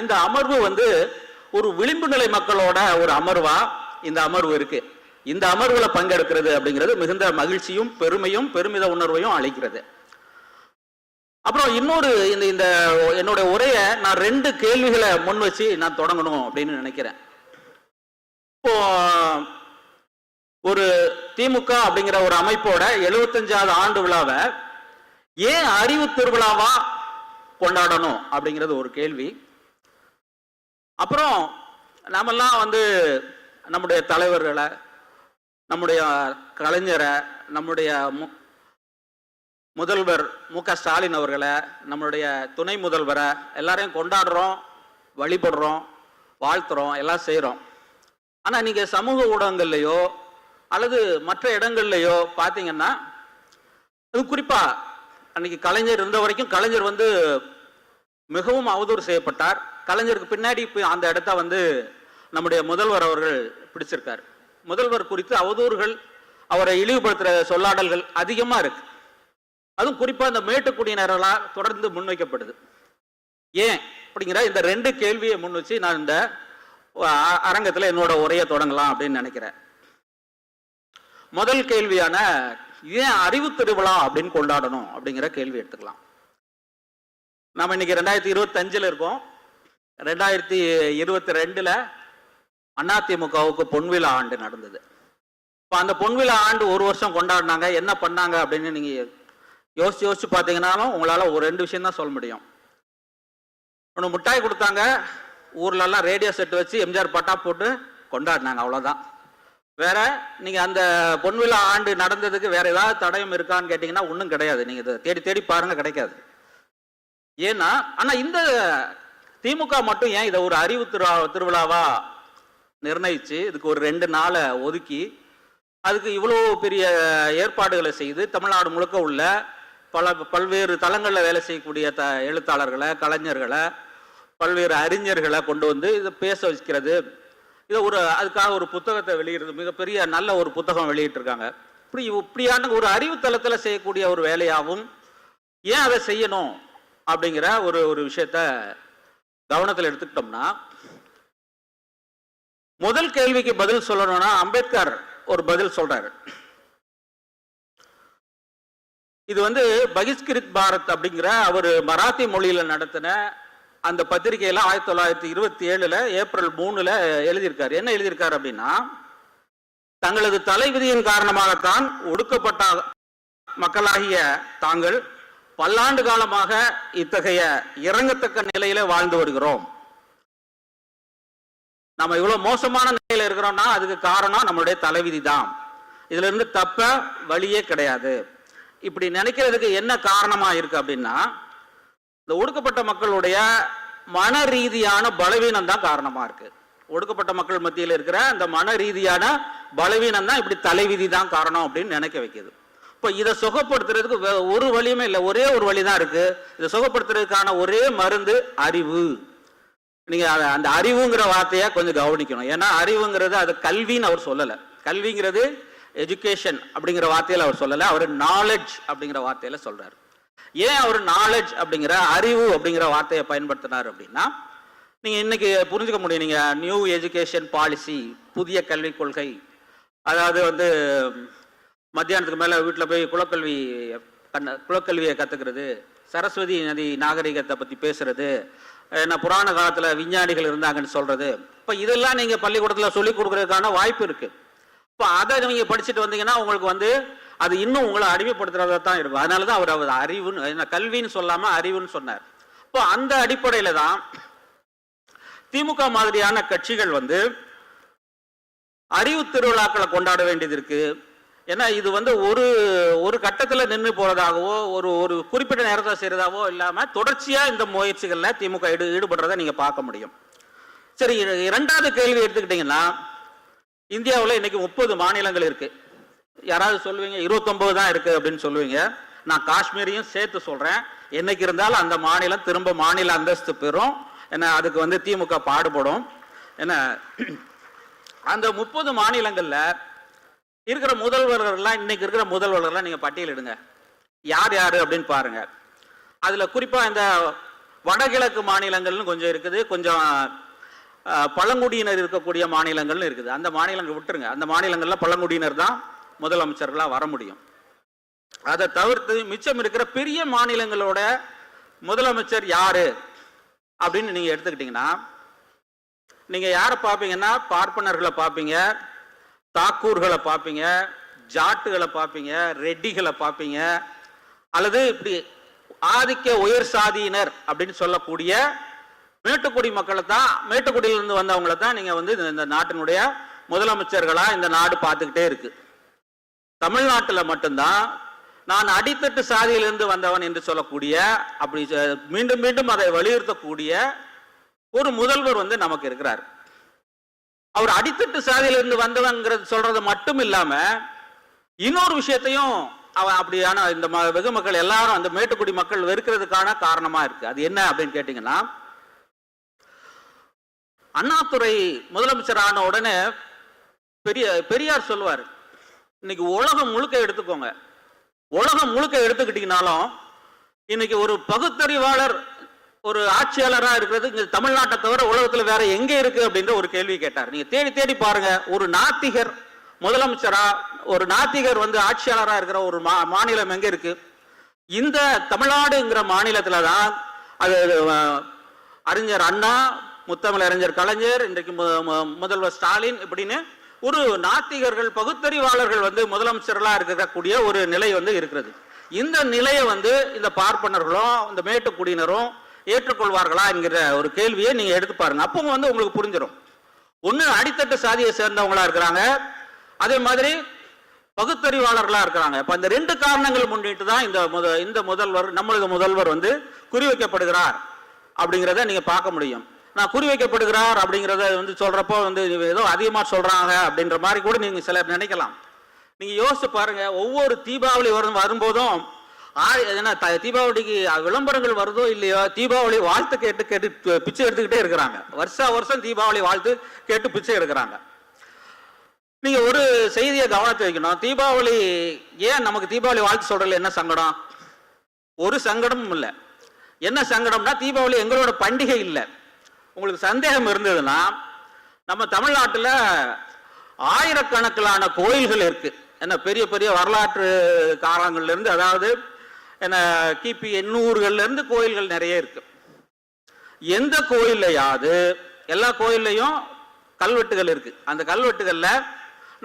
இந்த அமர்வு வந்து ஒரு விளிம்பு நிலை மக்களோட ஒரு அமர்வா? இந்த அமர்வு இருக்கு. இந்த அமர்வுல பங்கெடுக்கிறது அப்படிங்கிறது மிகுந்த மகிழ்ச்சியும் பெருமையும் பெருமித உணர்வையும் அளிக்கிறது. அப்புறம் இன்னொரு இந்த இந்த என்னோட உரையை நான் ரெண்டு கேள்விகளை முன் வச்சு நான் தொடங்கணும் அப்படின்னு நினைக்கிறேன். இப்போ ஒரு திமுக அப்படிங்கிற ஒரு அமைப்போட எழுபத்தஞ்சாவது ஆண்டு விழாவை ஏன் அறிவு திருவிழாவா கொண்டாடணும் அப்படிங்கிறது ஒரு கேள்வி. அப்புறம் நாமெல்லாம் வந்து நம்முடைய தலைவர்களை நம்முடைய கலைஞரை நம்முடைய மு- முதல்வர் மு க ஸ்டாலின் அவர்களை நம்மளுடைய துணை முதல்வரை எல்லாரையும் கொண்டாடுறோம் வழிபடுறோம் வாழ்த்துறோம் எல்லாம் செய்கிறோம் ஆனால் நீங்கள் சமூக ஊடகங்கள்லையோ அல்லது மற்ற இடங்கள்லையோ பார்த்தீங்கன்னா அது குறிப்பாக அன்னைக்கு கலைஞர் இருந்த வரைக்கும் கலைஞர் வந்து மிகவும் அவதூறு செய்யப்பட்டார். கலைஞருக்கு பின்னாடி இப்போ அந்த இடத்த வந்து நம்முடைய முதல்வர் அவர்கள் பிடிச்சிருக்கார். முதல்வர் குறித்து அவதூறுகள் அவரை இழிவுபடுத்துகிற சொல்லாடல்கள் அதிகமாக இருக்கு. அதுவும் குறிப்பாக இந்த மேட்டுக்குடியினர்களால் தொடர்ந்து முன்வைக்கப்படுது. ஏன் அப்படிங்கிற இந்த ரெண்டு கேள்வியை முன் வச்சு நான் இந்த அ- என்னோட உரையை தொடங்கலாம் அப்படின்னு நினைக்கிறேன். முதல் கேள்வியான ஏன் அறிவு திருவிழா அப்படின்னு கொண்டாடணும் அப்படிங்கிற கேள்வி எடுத்துக்கலாம். நம்ம இன்னைக்கு ரெண்டாயிரத்தி இருபத்தஞ்சில் இருக்கோம். ரெண்டாயிரத்தி இருபத்தி ரெண்டுல அதிமுகவுக்கு பொன்விழா ஆண்டு நடந்தது. இப்போ அந்த பொன்விழா ஆண்டு ஒரு வருஷம் கொண்டாடினாங்க. என்ன பண்ணாங்க அப்படின்னு நீங்க யோசிச்சு யோசிச்சு பார்த்தீங்கன்னாலும் உங்களால ஒரு ரெண்டு விஷயம் தான் சொல்ல முடியும். ஒன்று மிட்டாய் கொடுத்தாங்க. ஊர்ல எல்லாம் ரேடியோ செட் வச்சு எம்ஜிஆர் பட்டா போட்டு கொண்டாடினாங்க. அவ்வளவுதான். வேற நீங்க அந்த பொன்விழா ஆண்டு நடந்ததுக்கு வேற ஏதாவது தடயம் இருக்கான்னு கேட்டீங்கன்னா ஒன்றும் கிடையாது. நீங்க இதை தேடி தேடி பாருங்க கிடைக்காது. ஏன்னா ஆனா இந்த திமுக மட்டும் ஏன் இதை ஒரு அறிவு திருவா திருவிழாவா நிர்ணயிச்சு இதுக்கு ஒரு ரெண்டு நாளை ஒதுக்கி அதுக்கு இவ்வளோ பெரிய ஏற்பாடுகளை செய்து தமிழ்நாடு முழுக்க உள்ள பல பல்வேறு தளங்களில் வேலை செய்யக்கூடிய த எழுத்தாளர்களை கலைஞர்களை பல்வேறு அறிஞர்களை கொண்டு வந்து இதை பேச வைக்கிறது. இதை ஒரு அதுக்காக ஒரு புத்தகத்தை வெளியிடுறது மிகப்பெரிய நல்ல ஒரு புத்தகம் வெளியிட்டிருக்காங்க. இப்படி இப்படியான ஒரு அறிவுத்தளத்தில் செய்யக்கூடிய ஒரு வேலையாகவும் ஏன் அதை செய்யணும் அப்படிங்கிற ஒரு ஒரு விஷயத்த கவனத்தில் எடுத்துக்கிட்டோம்னா முதல் கேள்விக்கு பதில் சொல்லணும்னா அம்பேத்கர் ஒரு பதில் சொல்றாரு. இது வந்து பகிஷ்கிருத் பாரத் அப்படிங்கிற அவர் மராத்தி மொழியில நடத்தின அந்த பத்திரிகையில ஆயிரத்தி தொள்ளாயிரத்தி இருபத்தி ஏழுல ஏப்ரல் மூணுல எழுதியிருக்காரு. என்ன எழுதியிருக்காரு அப்படின்னா தங்களது தலைவிதியின் காரணமாகத்தான் ஒடுக்கப்பட்ட மக்களாகிய தாங்கள் பல்லாண்டு காலமாக இத்தகைய இறங்கத்தக்க நிலையில வாழ்ந்து வருகிறோம். நம்ம இவ்வளவு மோசமான நிலையில இருக்கிறோம்னா அதுக்கு காரணம் நம்மளுடைய தலைவிதி தான் இதுல இருந்து தப்ப வழியே கிடையாது. இப்படி நினைக்கிறதுக்கு என்ன காரணமா இருக்கு அப்படின்னா இந்த ஒடுக்கப்பட்ட மக்களுடைய மன ரீதியான பலவீனம் தான் காரணமா இருக்கு. ஒடுக்கப்பட்ட மக்கள் மத்தியில் இருக்கிற அந்த மன ரீதியான பலவீனம் தான் இப்படி தலைவிதி தான் காரணம் அப்படின்னு நினைக்க வைக்கிது. இப்போ இதை சுகப்படுத்துறதுக்கு வே- ஒரு வழியுமே இல்லை. ஒரே ஒரு வழி தான் இருக்கு. இதை சுகப்படுத்துறதுக்கான ஒரே மருந்து அறிவு. நீங்க அந்த அறிவுங்கிற வார்த்தையை கொஞ்சம் கவனிக்கணும். ஏன்னா அறிவுங்கிறது அது கல்வின்னு அவர் சொல்லலை. கல்விங்கிறது எஜுகேஷன் அப்படிங்கிற வார்த்தையில அவர் சொல்லலை. அவர் நாலெட்ஜ் அப்படிங்கிற வார்த்தையில சொல்றாரு. ஏன் அவர் நாலேஜ் அப்படிங்கிற அறிவு அப்படிங்கிற வார்த்தையை பயன்படுத்தினார் அப்படின்னா நீங்க இன்னைக்கு புரிஞ்சுக்க முடியும். நீங்க நியூ எஜுகேஷன் பாலிசி புதிய கல்விக் கொள்கை அதாவது வந்து மத்தியானத்துக்கு மேலே வீட்டில் போய் குலக்கல்வி கண்ண குலக்கல்வியை கற்றுக்கிறது சரஸ்வதி நதி நாகரிகத்தை பற்றி பேசுறது என்ன புராண காலத்தில் விஞ்ஞானிகள் இருந்தாங்கன்னு சொல்கிறது இப்போ இதெல்லாம் நீங்கள் பள்ளிக்கூடத்தில் சொல்லிக் கொடுக்கறதுக்கான வாய்ப்பு இருக்குது இப்போ அதை நீங்கள் படிச்சுட்டு வந்தீங்கன்னா உங்களுக்கு வந்து அது இன்னும் உங்களை அடிமைப்படுத்துறதா தான் இருக்கும். அதனால தான் அவர் அவர் அறிவுன்னு என்ன கல்வின்னு சொல்லாமல் அறிவுன்னு சொன்னார். இப்போ அந்த அடிப்படையில் தான் திமுக மாதிரியான கட்சிகள் வந்து அறிவு திருவிழாக்களை கொண்டாட வேண்டியது இருக்குது ஏன்னா இது வந்து ஒரு ஒரு கட்டத்தில் நின்று போகிறதாகவோ ஒரு ஒரு குறிப்பிட்ட நேரத்தில் செய்கிறதாவோ இல்லாமல் தொடர்ச்சியாக இந்த முயற்சிகளில் திமுக ஈடு ஈடுபடுறதை நீங்கள் பார்க்க முடியும். சரி இரண்டாவது கேள்வி எடுத்துக்கிட்டிங்கன்னா இந்தியாவில் இன்றைக்கி முப்பது மாநிலங்கள் இருக்குது யாராவது சொல்லுவீங்க இருபத்தொம்பது தான் இருக்குது அப்படின்னு சொல்லுவீங்க. நான் காஷ்மீரையும் சேர்த்து சொல்கிறேன் என்னைக்கு இருந்தாலும் அந்த மாநிலம் திரும்ப மாநில அந்தஸ்து பெறும். ஏன்னா அதுக்கு வந்து திமுக பாடுபடும். ஏன்னா அந்த முப்பது மாநிலங்களில் இருக்கிற முதல்வர்கள்லாம் இன்னைக்கு இருக்கிற முதல்வர்கள்லாம் நீங்க பட்டியலிடுங்க யார் யாரு அப்படின்னு பாருங்க. அதுல குறிப்பா இந்த வடகிழக்கு மாநிலங்கள்னு கொஞ்சம் இருக்குது கொஞ்சம் பழங்குடியினர் இருக்கக்கூடிய மாநிலங்கள்னு இருக்குது. அந்த மாநிலங்கள் விட்டுருங்க. அந்த மாநிலங்கள்ல பழங்குடியினர் தான் முதலமைச்சர்களா வர முடியும். அதை தவிர்த்து மிச்சம் இருக்கிற பெரிய மாநிலங்களோட முதலமைச்சர் யாரு அப்படின்னு நீங்க எடுத்துக்கிட்டீங்கன்னா நீங்க யாரை பார்ப்பீங்கன்னா பார்ப்பனர்களை பார்ப்பீங்க. தாக்கூர்களை பார்ப்பீங்க ஜாட்டுகளை பார்ப்பீங்க ரெட்டிகளை பார்ப்பீங்க அல்லது இப்படி ஆதிக்க உயர் சாதியினர் அப்படின்னு சொல்லக்கூடிய மேட்டுக்குடி மக்களை தான் மேட்டுக்குடியிலிருந்து வந்தவங்களை தான் நீங்கள் வந்து இந்த- இந்த நாட்டினுடைய முதலமைச்சர்களாக இந்த நாடு பார்த்துக்கிட்டே இருக்கு. தமிழ்நாட்டில் மட்டும்தான் நான் அடித்தட்டு சாதியிலிருந்து வந்தவன் என்று சொல்லக்கூடிய அப்படி மீண்டும் மீண்டும் அதை வலியுறுத்தக்கூடிய ஒரு முதல்வர் வந்து நமக்கு இருக்கிறார். அவர் அடித்தட்டு சாதியிலிருந்து வந்தவங்கிறது சொல்றது மட்டும் இல்லாம இன்னொரு விஷயத்தையும் அவன் அப்படியான இந்த ம- வெகு மக்கள் எல்லாரும் அந்த மேட்டுக்குடி மக்கள் வெறுக்கிறதுக்கான காரணமா இருக்கு. அது என்ன அப்படின்னு கேட்டீங்கன்னா அண்ணாதுரை முதலமைச்சர் ஆன உடனே பெரிய பெரியார் சொல்லுவார் இன்னைக்கு உலகம் முழுக்க எடுத்துக்கோங்க. உலகம் முழுக்க எடுத்துக்கிட்டீங்கனாலும் இன்னைக்கு ஒரு பகுத்தறிவாளர் ஒரு ஆட்சியாளராக இருக்கிறது இங்கே தமிழ்நாட்டை தவிர உலகத்தில் வேற எங்கே இருக்கு அப்படின்ற ஒரு கேள்வி கேட்டார். நீங்க தேடி தேடி பாருங்க ஒரு நாத்திகர் முதலமைச்சரா ஒரு நாத்திகர் வந்து ஆட்சியாளராக இருக்கிற ஒரு மா- மாநிலம் எங்க இருக்கு? இந்த தமிழ்நாடுங்கிற மாநிலத்தில் தான் அது அறிஞர் அண்ணா முத்தமிழ் அறிஞர் கலைஞர் இன்றைக்கு மு- முதல்வர் ஸ்டாலின் இப்படின்னு ஒரு நாத்திகர்கள் பகுத்தறிவாளர்கள் வந்து முதலமைச்சர்களாக இருக்கக்கூடிய ஒரு நிலை வந்து இருக்கிறது. இந்த நிலையை வந்து இந்த பார்ப்பனர்களும் இந்த மேட்டுக்குடியினரும் ஏற்றுக்கொள்வார்களா என்கிற ஒரு கேள்வியை நீங்க எடுத்து பாருங்க. அப்போ வந்து உங்களுக்கு புரிஞ்சிடும் ஒன்று அடித்தட்டு சாதியை சேர்ந்தவங்களா இருக்கிறாங்க. அதே மாதிரி பகுத்தறிவாளர்களா இருக்கிறாங்க. இப்ப இந்த ரெண்டு காரணங்கள் முன்னிட்டு தான் இந்த முத இந்த முதல்வர் நம்மளது முதல்வர் வந்து குறிவைக்கப்படுகிறார் அப்படிங்கிறத நீங்க பார்க்க முடியும். நான் குறிவைக்கப்படுகிறார் அப்படிங்கிறத வந்து சொல்றப்போ வந்து ஏதோ அதிகமாக சொல்றாங்க அப்படின்ற மாதிரி கூட நீங்க சிலர் நினைக்கலாம். நீங்க யோசிச்சு பாருங்க ஒவ்வொரு தீபாவளி வரும் வரும்போதும் ஆ- த- தீபாவளிக்கு விளம்பரங்கள் வருதோ இல்லையோ தீபாவளி வாழ்த்து கேட்டு கேட்டு பிச்சை எடுத்துக்கிட்டே இருக்கிறாங்க. வருஷா வருஷம் தீபாவளி வாழ்த்து கேட்டு பிச்சை எடுக்கிறாங்க. நீங்க ஒரு செய்தியை கவனத்தை வைக்கணும். தீபாவளி ஏன் நமக்கு தீபாவளி வாழ்த்து சொல்றதுல என்ன சங்கடம்? ஒரு சங்கடமும் இல்லை. என்ன சங்கடம்னா தீபாவளி எங்களோட பண்டிகை இல்லை. உங்களுக்கு சந்தேகம் இருந்ததுன்னா நம்ம தமிழ்நாட்டில் ஆயிரக்கணக்கிலான கோயில்கள் இருக்கு. என்ன பெரிய பெரிய வரலாற்று காலங்கள்லேருந்து அதாவது கிபி எண்ணூறுகள்லேருந்து கோயில்கள் நிறைய இருக்கு. எந்த கோயில்லையாவது எல்லா கோயில்லையும் கல்வெட்டுகள் இருக்கு. அந்த கல்வெட்டுகளில்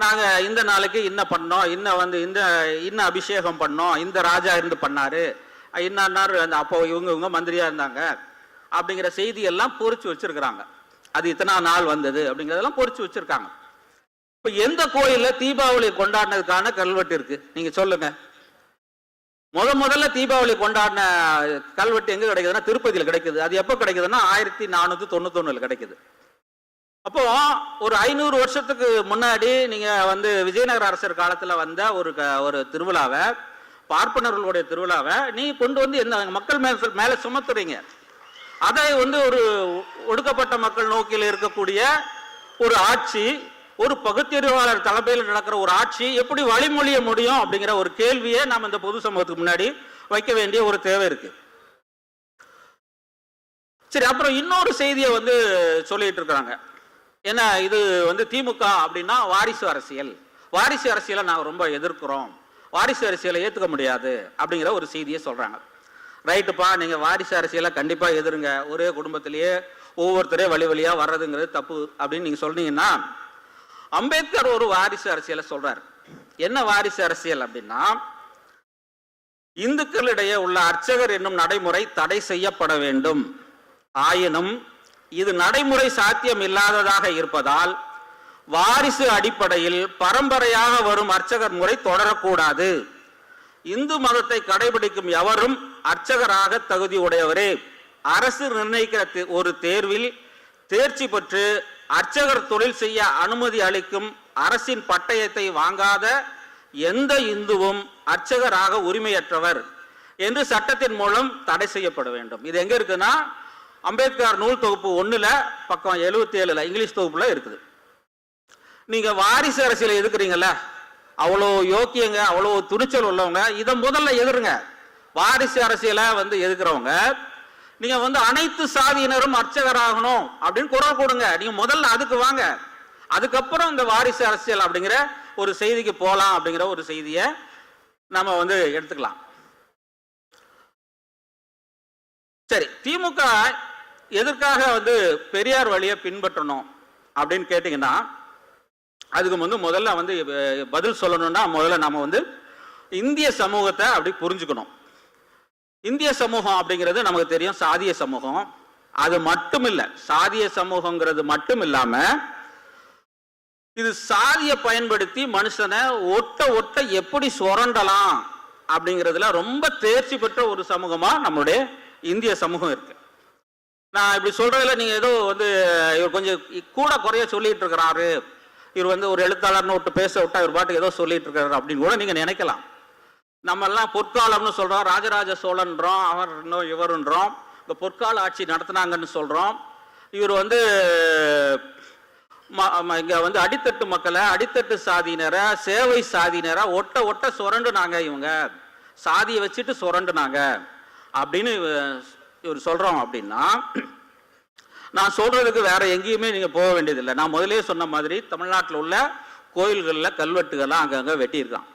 நாங்கள் இந்த நாளைக்கு இன்ன பண்ணோம் இன்ன வந்து இந்த இன்ன அபிஷேகம் பண்ணோம் இந்த ராஜா இருந்து பண்ணாரு. இன்னார் அந்த அப்போ இவங்க இவங்க மந்திரியாக இருந்தாங்க. அப்படிங்கிற செய்தி எல்லாம் பொறிச்சு வச்சிருக்கிறாங்க. அது இத்தனை நாள் வந்தது அப்படிங்கிறதெல்லாம் பொறிச்சு வச்சிருக்காங்க. இப்போ எந்த கோயிலில் தீபாவளி கொண்டாடினதுக்கான கல்வெட்டு இருக்கு? நீங்கள் சொல்லுங்கள் முத முதல்ல தீபாவளி கொண்டாடின கல்வெட்டு எங்க கிடைக்குதுன்னா திருப்பதியில் கிடைக்குது. அது எப்போ கிடைக்குதுன்னா ஆயிரத்தி நானூத்தி தொண்ணூத்தொன்னுல கிடைக்குது. அப்போ ஒரு ஐநூறு வருஷத்துக்கு முன்னாடி நீங்க வந்து விஜயநகர அரசர் காலத்துல வந்த ஒரு க- ஒரு திருவிழாவை பார்ப்பனர்களுடைய திருவிழாவை நீ கொண்டு வந்து எந்த மக்கள் மேல மேல சுமத்துறீங்க. அதை வந்து ஒரு ஒடுக்கப்பட்ட மக்கள் நோக்கில் இருக்கக்கூடிய ஒரு ஆட்சி ஒரு பகுத்தறிவாளர் தலைமையில் நடக்கிற ஒரு ஆட்சி எப்படி வழிமொழிய முடியும் அப்படிங்கிற ஒரு கேள்வியை நாம் இந்த பொது சமூகத்துக்கு முன்னாடி வைக்க வேண்டிய ஒரு தேவை இருக்கு. சரி அப்புறம் இன்னொரு செய்தியை வந்து சொல்லிட்டு இருக்கிறாங்க. ஏன்னா இது வந்து திமுக அப்படின்னா வாரிசு அரசியல். வாரிசு அரசியலை நாங்கள் ரொம்ப எதிர்க்கிறோம். வாரிசு அரசியலை ஏற்றுக்க முடியாது அப்படிங்கிற ஒரு செய்தியை சொல்றாங்க. ரைட்டுப்பா நீங்கள் வாரிசு அரசியலை கண்டிப்பாக எதிருங்க. ஒரே குடும்பத்திலேயே ஒவ்வொருத்தரே வழி வழியாக வர்றதுங்கிறது தப்பு அப்படின்னு நீங்கள் சொன்னீங்கன்னா அம்பேத்கர் ஒரு வாரிசு அரசியலை சொல்றாரு. என்ன வாரிசு அரசியல் அப்படின்னா இந்துக்களிடையே உள்ள அர்ச்சகர் என்னும் நடைமுறை தடை செய்யப்பட வேண்டும். ஆயினும் இது நடைமுறை சாத்தியம் இல்லாததாக இருப்பதால் வாரிசு அடிப்படையில் பரம்பரையாக வரும் அர்ச்சகர் முறை தொடரக்கூடாது. இந்து மதத்தை கடைபிடிக்கும் எவரும் அர்ச்சகராக தகுதி உடையவரே அரசு நிர்ணயிக்கிற தே- ஒரு தேர்வில் தேர்ச்சி பெற்று அர்ச்சகர் தொழில் செய்ய அனுமதி அளிக்கும் அரசின் பட்டயத்தை வாங்காத எந்த இந்துவும் அர்ச்சகராக உரிமையற்றவர் என்று சட்டத்தின் மூலம் தடை செய்யப்பட வேண்டும். இது எங்க இருக்குன்னா அம்பேத்கர் நூல் தொகுப்பு ஒன்றுல பக்கம் எழுபத்தி ஏழுல இங்கிலீஷ் தொகுப்புல இருக்குது. நீங்க வாரிசு அரசியல் எதுக்குறீங்கல்ல அவ்வளோ யோக்கியங்க அவ்வளோ துணிச்சல் உள்ளவங்க இதை முதல்ல எதிருங்க. வாரிசு அரசியலை வந்து எதுக்குறவங்க நீங்க வந்து அனைத்து சாதியினரும் அர்ச்சகராகணும் அப்படின்னு குரல் கொடுங்க நீங்க முதல்ல அதுக்கு வாங்க. அதுக்கப்புறம் இந்த வாரிசு அரசியல் அப்படிங்கிற ஒரு செய்திக்கு போகலாம் அப்படிங்கிற ஒரு செய்தியை நம்ம வந்து எடுத்துக்கலாம். சரி திமுக எதற்காக வந்து பெரியார் வழியை பின்பற்றணும் அப்படின்னு கேட்டிங்கன்னா அதுக்கு வந்து முதல்ல வந்து பதில் சொல்லணும்னா முதல்ல நம்ம வந்து இந்திய சமூகத்தை அப்படி புரிஞ்சுக்கணும். இந்திய சமூகம் அப்படிங்கிறது நமக்கு தெரியும் சாதிய சமூகம். அது மட்டும் இல்லை சாதிய சமூகங்கிறது மட்டும் இல்லாம இது சாதியை பயன்படுத்தி மனுஷனை ஒட்ட ஒட்ட எப்படி சுரண்டலாம் அப்படிங்கிறதுல ரொம்ப தேர்ச்சி பெற்ற ஒரு சமூகமா நம்மளுடைய இந்திய சமூகம் இருக்கு. நான் இப்படி சொல்றதுல நீங்க ஏதோ வந்து இவர் கொஞ்சம் கூட குறைய சொல்லிட்டு இருக்கிறாரு. இவர் வந்து ஒரு எழுத்தாளர்னு விட்டு பேச விட்டா இவர் பாட்டுக்கு ஏதோ சொல்லிட்டு இருக்கிறாரு அப்படின்னு கூட நீங்க நினைக்கலாம். நம்ம எல்லாம் பொற்காலம்னு சொல்கிறோம் ராஜராஜ சோழன்றோம் அவர் இன்னும் இவருன்றோம் இந்த பொற்கால ஆட்சி நடத்தினாங்கன்னு சொல்கிறோம் இவர் வந்து ம- ம- வந்து அடித்தட்டு மக்களை அடித்தட்டு சாதியினரை சேவை சாதியினரை ஒட்ட ஒட்ட சுரண்டுனாங்க இவங்க. சாதியை வச்சுட்டு சுரண்டுனாங்க. அப்படின்னு இவ- இவர் சொல்கிறோம் அப்படின்னா நான் சொல்கிறதுக்கு வேறு எங்கேயுமே நீங்கள் போக வேண்டியதில்லை. நான் முதலே சொன்ன மாதிரி தமிழ்நாட்டில் உள்ள கோயில்களில் கல்வெட்டுகள்லாம் அங்கங்கே வெட்டியிருக்கான்.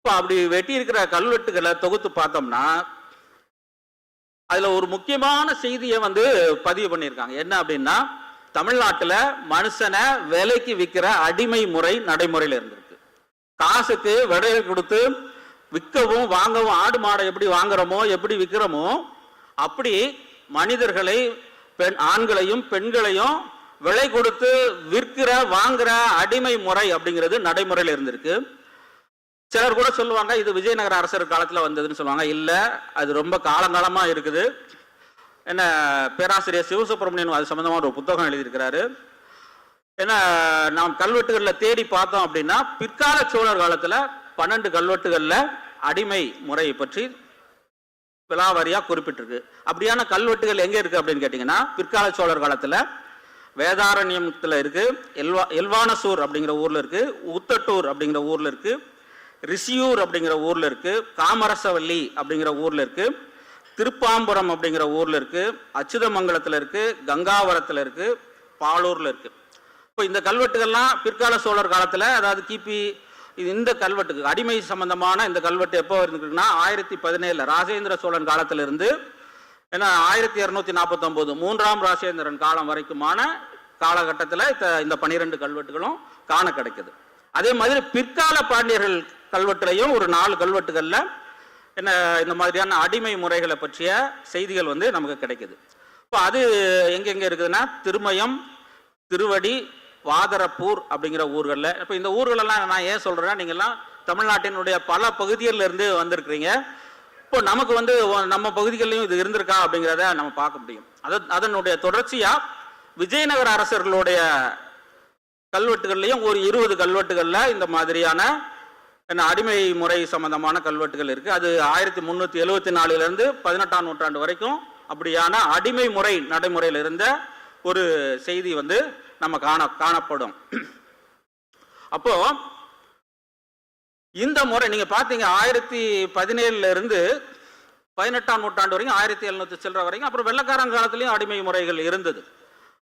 இப்போ அப்படி வெட்டி இருக்கிற கல்வெட்டுகளை தொகுத்து பார்த்தோம்னா அதில் ஒரு முக்கியமான செய்தியை வந்து பதிவு பண்ணியிருக்காங்க. என்ன அப்படின்னா தமிழ்நாட்டில் மனுஷனை விலைக்கு விற்கிற அடிமை முறை நடைமுறையில் இருந்திருக்கு. காசுக்கு விடையை கொடுத்து விற்கவும் வாங்கவும் ஆடு மாடை எப்படி வாங்குறோமோ எப்படி விற்கிறோமோ அப்படி மனிதர்களை பெண் ஆண்களையும் பெண்களையும் விலை கொடுத்து விற்கிற வாங்குற அடிமை முறை அப்படிங்கிறது நடைமுறையில் இருந்திருக்கு. சிலர் கூட சொல்லுவாங்க இது விஜயநகர அரசர் காலத்தில் வந்ததுன்னு சொல்லுவாங்க. இல்லை அது ரொம்ப காலங்காலமாக இருக்குது. என்ன பேராசிரியர் சிவசுப்பிரமணியன் அது சம்மந்தமாக ஒரு புத்தகம் எழுதியிருக்கிறாரு. ஏன்னா நாம் கல்வெட்டுகளில் தேடி பார்த்தோம் அப்படின்னா பிற்கால சோழர் காலத்தில் பன்னெண்டு கல்வெட்டுகளில் அடிமை முறையை பற்றி விலாவாரியா குறிப்பிட்டிருக்கு. அப்படியான கல்வெட்டுகள் எங்கே இருக்குது அப்படின்னு கேட்டிங்கன்னா பிற்கால சோழர் காலத்தில் வேதாரண்யத்தில் இருக்குது எல்வா எல்வானசூர் அப்படிங்கிற ஊரில் இருக்குது உத்தட்டூர் அப்படிங்கிற ஊரில் இருக்குது ரிஷியூர் அப்படிங்கிற ஊரில் இருக்குது காமரசவல்லி அப்படிங்கிற ஊரில் இருக்குது திருப்பாம்புரம் அப்படிங்கிற ஊரில் இருக்குது அச்சுதமங்கலத்தில் இருக்குது கங்காவரத்தில் இருக்குது பாலூரில் இருக்குது இப்போ இந்த கல்வெட்டுகள்லாம் பிற்கால சோழர் காலத்தில் அதாவது கிபி இது இந்த கல்வெட்டுக்கு அடிமை சம்பந்தமான இந்த கல்வெட்டு எப்போ இருந்துருக்குன்னா ஆயிரத்தி பதினேழில் ராஜேந்திர சோழன் காலத்திலிருந்து ஏன்னா ஆயிரத்தி இரநூத்தி நாற்பத்தொம்போது மூன்றாம் ராஜேந்திரன் காலம் வரைக்குமான காலகட்டத்தில் இந்த பனிரெண்டு கல்வெட்டுகளும் காண கிடைக்குது. அதே மாதிரி பிற்கால பாண்டியர்கள் கல்வெட்டுலையும் ஒரு நாலு கல்வெட்டுகளில் என்ன இந்த மாதிரியான அடிமை முறைகளை பற்றிய செய்திகள் வந்து நமக்கு கிடைக்குது. இப்போ அது எங்கெங்கே இருக்குதுன்னா திருமயம் திருவடி வாதரப்பூர் அப்படிங்கிற ஊர்களில். இப்போ இந்த ஊர்களெல்லாம் நான் ஏன் சொல்கிறேன்னா நீங்கள்லாம் தமிழ்நாட்டினுடைய பல பகுதிகளில் இருந்து வந்திருக்கிறீங்க. இப்போ நமக்கு வந்து நம்ம பகுதிகளிலும் இது இருந்திருக்கா அப்படிங்கிறத நம்ம பார்க்க முடியும். அது அதனுடைய தொடர்ச்சியாக விஜயநகர அரசர்களுடைய கல்வெட்டுகள்லையும் ஒரு இருபது கல்வெட்டுகளில் இந்த மாதிரியான அடிமை முறை சம்பந்தமான கல்வெட்டுகள் இருக்கு. அது ஆயிரத்தி முன்னூத்தி எழுவத்தி நாலுல இருந்து பதினெட்டாம் நூற்றாண்டு வரைக்கும் அப்படியான அடிமை முறை நடைமுறையில் இருந்த ஒரு செய்தி வந்து நம்ம காண காணப்படும். அப்போ இந்த முறை நீங்க பாத்தீங்க ஆயிரத்தி பதினேழுல இருந்து பதினெட்டாம் நூற்றாண்டு வரைக்கும் ஆயிரத்தி எழுநூத்தி சில்லற வரைக்கும் அப்புறம் வெள்ளக்காரன் காலத்துலயும் அடிமை முறைகள் இருந்தது.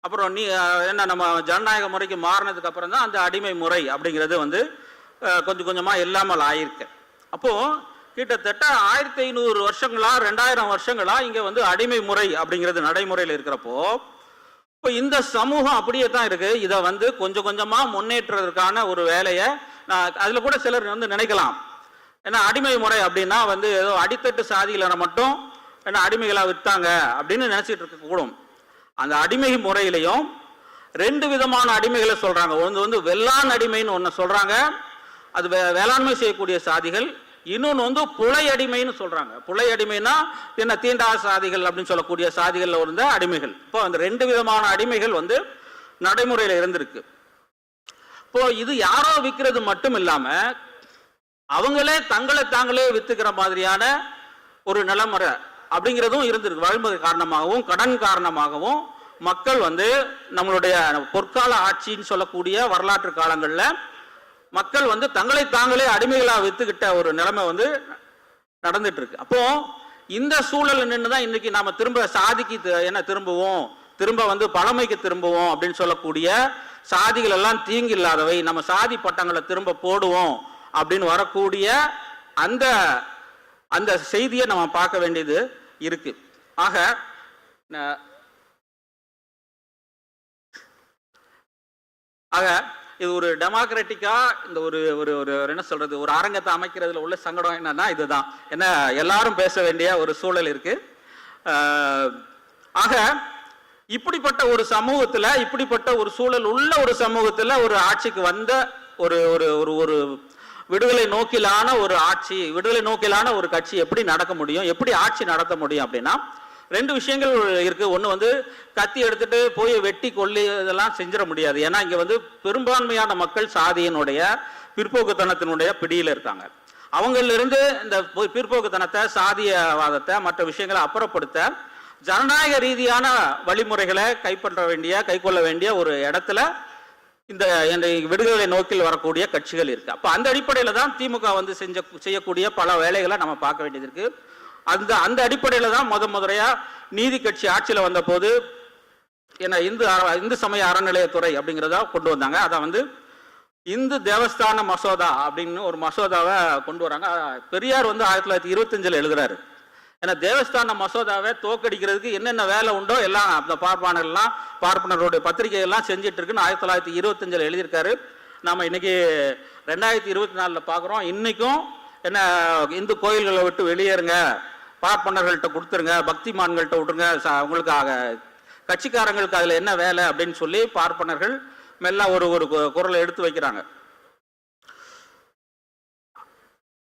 அப்புறம் நீ என்ன நம்ம ஜனநாயக முறைக்கு மாறினதுக்கு அப்புறம் தான் அந்த அடிமை முறை அப்படிங்கிறது வந்து கொஞ்சம் கொஞ்சமாக இல்லாமல் ஆயிருக்கு. அப்போது கிட்டத்தட்ட ஆயிரத்தி ஐநூறு வருஷங்களா ரெண்டாயிரம் வருஷங்களா இங்கே வந்து அடிமை முறை அப்படிங்கிறது நடைமுறையில் இருக்கிறப்போ இப்போ இந்த சமூகம் அப்படியே தான் இருக்குது இதை வந்து கொஞ்சம் கொஞ்சமாக முன்னேற்றுறதுக்கான ஒரு வேலையை நான் அதில் கூட சிலர் வந்து நினைக்கலாம். ஏன்னா அடிமை முறை அப்படின்னா வந்து ஏதோ அடித்தட்டு சாதியில மட்டும் என்ன அடிமைகளாக விற்றாங்க அப்படின்னு நினச்சிட்டு இருக்கக்கூடும். அந்த அடிமை முறையிலையும் ரெண்டு விதமான அடிமைகளை சொல்றாங்க. ஒன்று வந்து வெள்ளான் அடிமைன்னு ஒன்று சொல்றாங்க. அது வே- வேளாண்மை செய்யக்கூடிய சாதிகள் இன்னொன்று வந்து புலை அடிமைன்னு சொல்கிறாங்க புலை அடிமைனா என்ன தீண்டா சாதிகள் அப்படின்னு சொல்லக்கூடிய சாதிகளில் இருந்த அடிமைகள். இப்போ அந்த ரெண்டு விதமான அடிமைகள் வந்து நடைமுறையில் இருந்திருக்கு. இப்போ இது யாரோ விற்கிறது மட்டும் இல்லாமல் அவங்களே தங்களை தாங்களே வித்துக்கிற மாதிரியான ஒரு நிலைமுறை அப்படிங்கிறதும் இருந்திருக்கு. வழிமுறை காரணமாகவும் கடன் காரணமாகவும் மக்கள் வந்து நம்மளுடைய பொற்கால ஆட்சின்னு சொல்லக்கூடிய வரலாற்று காலங்களில் மக்கள் வந்து தங்களை தாங்களே அடிமைகளாக வித்துக்கிட்ட ஒரு நிலைமை வந்து நடந்துட்டு இருக்கு அப்போ இந்த சூழல் நின்று தான் இன்னைக்கு நாம திரும்ப சாதிக்கு என்ன திரும்புவோம்? திரும்ப வந்து பழமைக்கு திரும்புவோம் அப்படின்னு சொல்லக்கூடிய சாதிகள் எல்லாம் தீங்கு இல்லாதவை நம்ம சாதி பட்டங்களை திரும்ப போடுவோம் அப்படின்னு வரக்கூடிய அந்த அந்த செய்தியை நம்ம பார்க்க வேண்டியது இருக்கு. ஆக ஆக இது ஒரு டெமோக்ராட்டிக்கா இந்த ஒரு ஒரு ஒரு என்ன சொல்றது ஒரு அரங்கத்தை அமைக்கிறதுல உள்ள சங்கடம் என்னன்னா இதுதான். என்ன எல்லாரும் பேச வேண்டிய ஒரு சூழல் இருக்கு. ஆக இப்படிப்பட்ட ஒரு சமூகத்துல இப்படிப்பட்ட ஒரு சூழல் உள்ள ஒரு சமூகத்துல ஒரு ஆட்சிக்கு வந்த ஒரு ஒரு ஒரு ஒரு விடுதலை நோக்கிலான ஒரு ஆட்சி விடுதலை நோக்கிலான ஒரு கட்சி எப்படி நடக்க முடியும் எப்படி ஆட்சி நடத்த முடியும் அப்படின்னா ரெண்டு விஷயங்கள் இருக்கு. ஒன்று வந்து கத்தி எடுத்துட்டு போய் வெட்டி கொல்லி இதெல்லாம் செஞ்சிட முடியாது. ஏன்னா இங்கே வந்து பெரும்பான்மையான மக்கள் சாதியினுடைய பிற்போக்குத்தனத்தினுடைய பிடியில் இருக்காங்க. அவங்களிலிருந்து இந்த பிற்போக்குத்தனத்தை சாதியவாதத்தை மற்ற விஷயங்களை அப்புறப்படுத்த ஜனநாயக ரீதியான வழிமுறைகளை கைப்பற்ற வேண்டிய கைக்கொள்ள வேண்டிய ஒரு இடத்துல இந்த இந்த விடுதலை நோக்கில் வரக்கூடிய கட்சிகள் இருக்கு. அப்போ அந்த அடிப்படையில் தான் திமுக வந்து செஞ்ச செய்யக்கூடிய பல வேலைகளை நம்ம பார்க்க வேண்டியது இருக்கு. அந்த அந்த அடிப்படையில் தான் முத முதலையாக நீதி கட்சி ஆட்சியில் வந்த போது என்ன இந்து அற- இந்து சமய அறநிலையத்துறை அப்படிங்கிறத கொண்டு வந்தாங்க. அதை வந்து இந்து தேவஸ்தான மசோதா அப்படின்னு ஒரு மசோதாவை கொண்டு வராங்க. பெரியார் வந்து ஆயிரத்தி தொள்ளாயிரத்தி இருபத்தஞ்சில் எழுதுறாரு. ஏன்னா தேவஸ்தான மசோதாவை தோக்கடிக்கிறதுக்கு என்னென்ன வேலை உண்டோ எல்லாம் அந்த பார்ப்பானர்லாம் பார்ப்பனருடைய பத்திரிகை செஞ்சுட்டு இருக்குன்னு ஆயிரத்தி தொள்ளாயிரத்தி இருபத்தஞ்சில் எழுதியிருக்காரு. நாம இன்னைக்கு ரெண்டாயிரத்தி இருபத்தி நாலில் பார்க்குறோம். இன்னைக்கும் என்ன இந்து கோயில்களை விட்டு வெளியேறுங்க. பார்ப்பனர்கள்ட்ட கொடுத்துருங்க பக்திமான்கள்ட்ட விட்டுருங்க ச- உங்களுக்கு கட்சிக்காரங்களுக்கு அதில் என்ன வேலை அப்படின்னு சொல்லி பார்ப்பனர்கள் மெல்ல ஒரு ஒரு கு- குரலை எடுத்து வைக்கிறாங்க.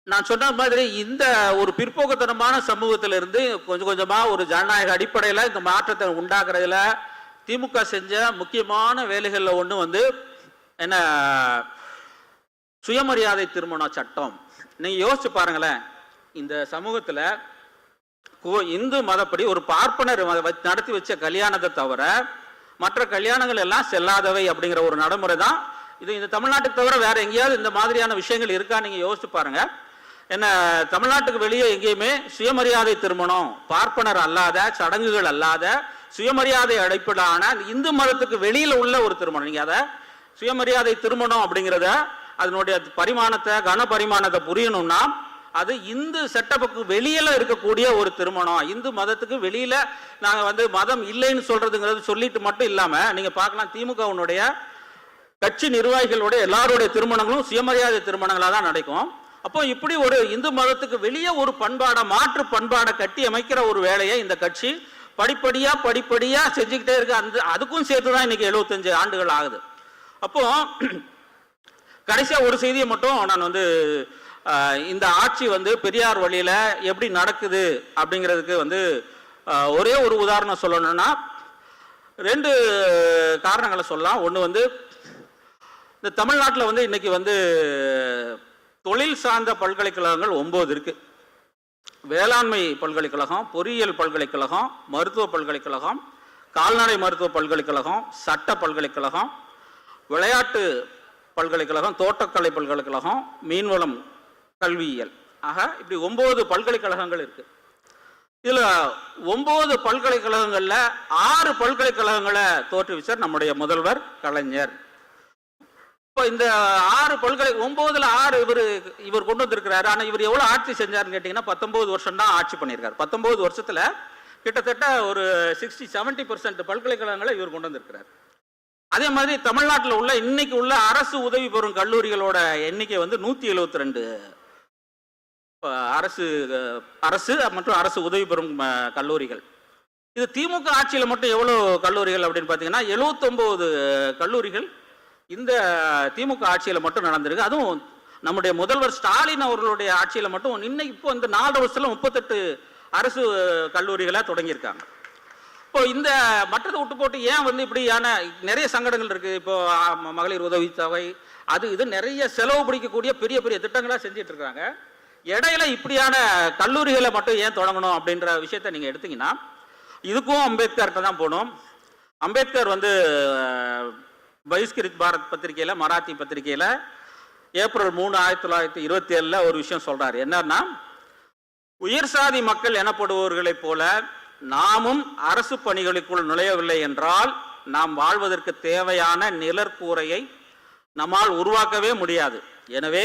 நான் சொன்ன மாதிரி இந்த ஒரு பிற்போக்குத்தனமான சமூகத்திலிருந்து கொஞ்சம் கொஞ்சமாக ஒரு ஜனநாயக அடிப்படையில் இந்த மாற்றத்தை உண்டாக்குறதுல திமுக செஞ்ச முக்கியமான வேலைகளில் ஒன்று வந்து என்ன சுயமரியாதை திருமண சட்டம். நீங்கள் யோசிச்சு பாருங்களேன் இந்த சமூகத்தில் இந்து மதப்படி ஒரு பார்ப்பனர் வ- நடத்தி வச்ச கல்யாணத்தை தவிர மற்ற கல்யாணங்கள் எல்லாம் செல்லாதவை அப்படிங்கிற ஒரு நடைமுறை தான். இது இந்த தமிழ்நாட்டுக்கு தவிர வேற எங்கேயாவது இந்த மாதிரியான விஷயங்கள் இருக்கா நீங்க யோசிச்சு பாருங்க. என்ன தமிழ்நாட்டுக்கு வெளியே எங்கேயுமே சுயமரியாதை திருமணம் பார்ப்பனர் அல்லாத சடங்குகள் அல்லாத சுயமரியாதை அடைப்படான இந்து மதத்துக்கு வெளியில உள்ள ஒரு திருமணம். நீங்க அதை சுயமரியாதை திருமணம் அப்படிங்கிறத அதனுடைய பரிமாணத்தை கன பரிமாணத்தை புரியணும்னா அது இந்து செட்டப்புக்கு வெளியில இருக்கக்கூடிய ஒரு திருமணம். இந்து மதத்துக்கு வெளியில நாங்க வந்து மதம் இல்லைன்னு சொல்றதுங்கிறது சொல்லிட்டு மட்டும் இல்லாம நீங்க பார்க்கலாம் திமுகவினுடைய கட்சி நிர்வாகிகளுடைய எல்லாருடைய திருமணங்களும் சுயமரியாதை திருமணங்களா தான் நடக்கும். அப்போ இப்படி ஒரு இந்து மதத்துக்கு வெளியே ஒரு பண்பாடை மாற்று பண்பாடை கட்டி அமைக்கிற ஒரு வேலையை இந்த கட்சி படிப்படியா படிப்படியா செஞ்சுக்கிட்டே இருக்கு. அந்த அதுக்கும் சேர்த்து தான் இன்னைக்கு 75 ஆண்டுகள் ஆகுது. அப்போ கடைசியா ஒரு செய்தியை மட்டும் நான் வந்து இந்த ஆட்சி வந்து பெரியார் வழியில் எப்படி நடக்குது அப்படிங்கிறதுக்கு வந்து ஒரே ஒரு உதாரணம் சொல்லணும்னா ரெண்டு காரணங்களை சொல்லலாம். ஒன்று வந்து இந்த தமிழ்நாட்டில் வந்து இன்றைக்கி வந்து தொழில் சார்ந்த பல்கலைக்கழகங்கள் ஒம்பது இருக்குது வேளாண்மை பல்கலைக்கழகம் பொறியியல் பல்கலைக்கழகம் மருத்துவ பல்கலைக்கழகம் கால்நடை மருத்துவ பல்கலைக்கழகம் சட்ட பல்கலைக்கழகம் விளையாட்டு பல்கலைக்கழகம் தோட்டக்கலை பல்கலைக்கழகம் மீன்வளம் கல்வியியல். ஆக இப்படி ஒன்பது பல்கலைக்கழகங்கள் இருக்கு. இதில் ஒன்பது பல்கலைக்கழகங்களில் ஆறு பல்கலைக்கழகங்களை தோற்றுவிச்சார் நம்முடைய முதல்வர் கலைஞர். இப்போ இந்த ஆறு பல்கலை ஒம்போதில் ஆறு இவர் இவர் கொண்டு வந்திருக்கிறாரு. ஆனால் இவர் எவ்வளோ ஆட்சி செஞ்சார்னு கேட்டிங்கன்னா பத்தொம்போது வருஷம் தான் ஆட்சி பண்ணியிருக்காரு. பத்தொம்போது வருஷத்தில் கிட்டத்தட்ட ஒரு சிக்ஸ்டி செவன்ட்டி பர்சன்ட் பல்கலைக்கழகங்களை இவர் கொண்டு வந்திருக்கிறார். அதே மாதிரி தமிழ்நாட்டில் உள்ள இன்னைக்கு உள்ள அரசு உதவி பெறும் கல்லூரிகளோட எண்ணிக்கை வந்து நூற்றி எழுபத்தி ரெண்டு அரசு அரசு மற்றும் அரசு உதவி பெறும் கல்லூரிகள். இது திமுக ஆட்சியில் மட்டும் எவ்வளோ கல்லூரிகள் அப்படின்னு பார்த்தீங்கன்னா 79 கல்லூரிகள் இந்த திமுக ஆட்சியில் மட்டும் நடந்திருக்கு. அதுவும் நம்முடைய முதல்வர் ஸ்டாலின் அவர்களுடைய ஆட்சியில் மட்டும் இன்னைக்கு இப்போ இந்த நாலு வருஷத்தில் முப்பத்தெட்டு அரசு கல்லூரிகளை தொடங்கியிருக்காங்க. இப்போ இந்த மற்றதை விட்டு போட்டு ஏன் வந்து இப்படியான நிறைய சங்கடங்கள் இருக்குது இப்போ மகளிர் உதவித்தொகை அது இது நிறைய செலவு பிடிக்கக்கூடிய பெரிய பெரிய திட்டங்களாக செஞ்சிட்ருக்காங்க இடையில இப்படியான கல்லூரிகளை மட்டும் ஏன் தொடங்கணும் அப்படின்ற விஷயத்த நீங்க எடுத்தீங்கன்னா இதுக்கும் அம்பேத்கர்கிட்ட தான் போகணும். அம்பேத்கர் வந்து பகிஷ்கிருத் பாரத் பத்திரிகையில மராத்தி பத்திரிகையில ஏப்ரல் மூணு ஆயிரத்தி தொள்ளாயிரத்தி இருபத்தி ஏழுல ஒரு விஷயம் சொல்றாரு. என்னன்னா உயர் சாதி மக்கள் எனப்படுபவர்களைப் போல நாமும் அரசு பணிகளுக்குள் நுழையவில்லை என்றால் நாம் வாழ்வதற்கு தேவையான நிழற்கூரையை நம்மால் உருவாக்கவே முடியாது. எனவே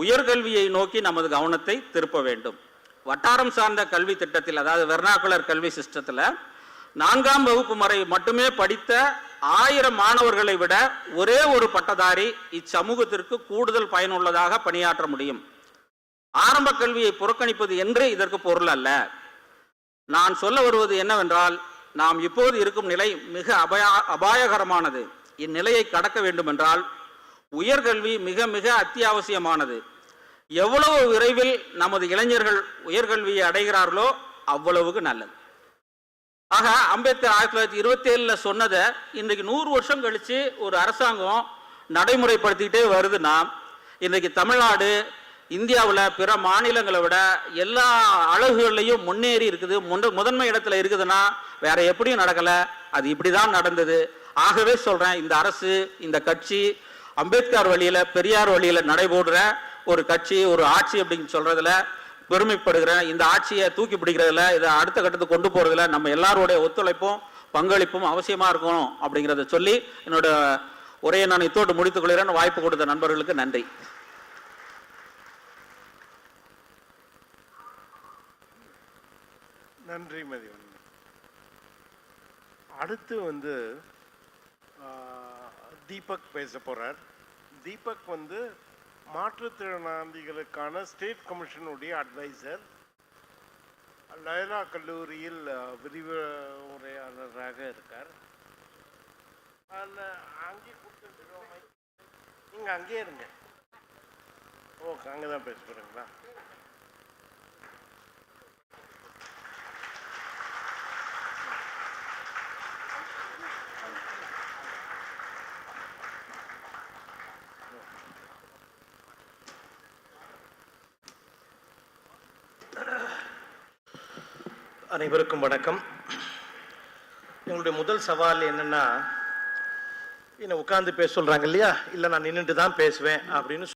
உயர்கல்வியை நோக்கி நமது கவனத்தை திருப்ப வேண்டும். வட்டாரம் சார்ந்த கல்வி திட்டத்தில் அதாவது வெர்னாகுலர் கல்வி சிஸ்டத்தில் நான்காம் வகுப்பு வரை மட்டுமே படித்த ஆயிரம் மாணவர்களை விட ஒரே ஒரு பட்டதாரி இச்சமூகத்திற்கு கூடுதல் பயனுள்ளதாக பணியாற்ற முடியும். ஆரம்ப கல்வியை புறக்கணிப்பது என்று இதற்கு பொருள் அல்ல. நான் சொல்ல வருவது என்னவென்றால் நாம் இப்போது இருக்கும் நிலை மிக அபாய அபாயகரமானது. இந்நிலையை கடக்க வேண்டுமென்றால் உயர்கல்வி மிக மிக அத்தியாவசியமானது. எவ்வளவு விரைவில் நமது இளைஞர்கள் உயர்கல்வியை அடைகிறார்களோ அவ்வளவுக்கு நல்லது. ஆக அம்பேத்கர் ஆயிரத்தி தொள்ளாயிரத்தி இருபத்தி ஏழில் சொன்னதை இன்றைக்கு நூறு வருஷம் கழிச்சு ஒரு அரசாங்கம் நடைமுறைப்படுத்திக்கிட்டே வருதுன்னா இன்றைக்கு தமிழ்நாடு இந்தியாவில் பிற மாநிலங்களை விட எல்லா அழகுகள்லையும் முன்னேறி இருக்குது முன் முதன்மை இடத்துல இருக்குதுன்னா வேற எப்படியும் நடக்கலை. அது இப்படி தான் நடந்தது. ஆகவே சொல்கிறேன் இந்த அரசு இந்த கட்சி அம்பேத்கர் வழியில் பெரியார் வழியில் நடைபோடுற ஒரு கட்சி ஒரு ஆட்சி அப்படின்னு சொல்றதுல பெருமைப்படுகிறேன். இந்த ஆட்சியை தூக்கி பிடிக்கிறதுல இதை அடுத்த கட்டத்துக்கு கொண்டு போறதுல நம்ம எல்லாருடைய ஒத்துழைப்பும் பங்களிப்பும் அவசியமா இருக்கணும் அப்படிங்கிறத சொல்லி என்னோட உரையை நான் இத்தோடு முடித்துக்கொள்கிறேன். வாய்ப்பு கொடுத்த நண்பர்களுக்கு நன்றி. நன்றி மதிவன். அடுத்து வந்து தீபக் பேச போகிறார் தீபக் வந்து மாற்றுத்திறனாளிகளுக்கான ஸ்டேட் கமிஷனுடைய அட்வைசர். லயலா கல்லூரியில் விரிவுரையாளராக இருக்கார். அந்த அங்கே கொடுத்துருக்கோம் நீங்கள் அங்கேயே இருங்க. ஓகே அங்கே தான் பேச போகிறீங்களா அனைவருக்கும் வணக்கம். எங்களுடைய முதல் சவால் என்னன்னா என்ன உட்கார்ந்து பேச சொல்றாங்க இல்லையா? இல்லை நான் நின்றுட்டு தான் பேசுவேன் அப்படின்னு